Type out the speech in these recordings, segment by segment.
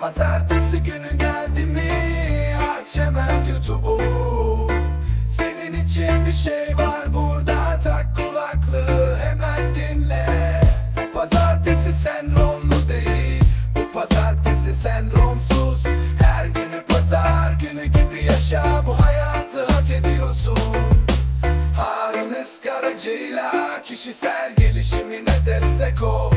Pazartesi günü geldi mi aç hemen YouTube'u Senin için bir şey var burada tak kulaklığı hemen dinle. Bu pazartesi sendromlu değil Bu pazartesi sendromsuz. Her günü pazar günü gibi yaşa Bu hayatı hak ediyorsun. Harun Iskaracı'yla kişisel gelişimine destek ol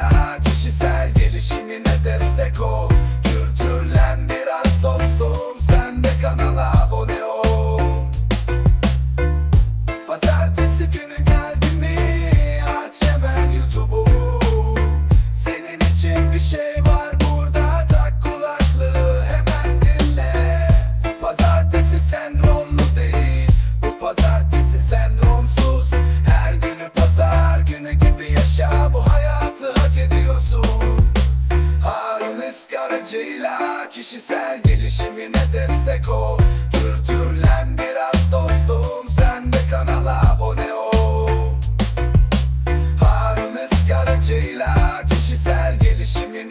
daha kişisel gelişimine destek ol. Kültürlen biraz dostum sen de kanala abone ol. Pazartesi günü geldi mi? Aç hemen YouTube'u. Senin için bir şey var burada tak kulaklığı hemen dinle. Bu pazartesi sendromlu değil Bu pazartesi sendromlu arabesk aracıyla Kişisel gelişimine destek ol. Kültürlen biraz dostum Sen de kanala abone ol. Harun Eski aracıyla Kişisel gelişimine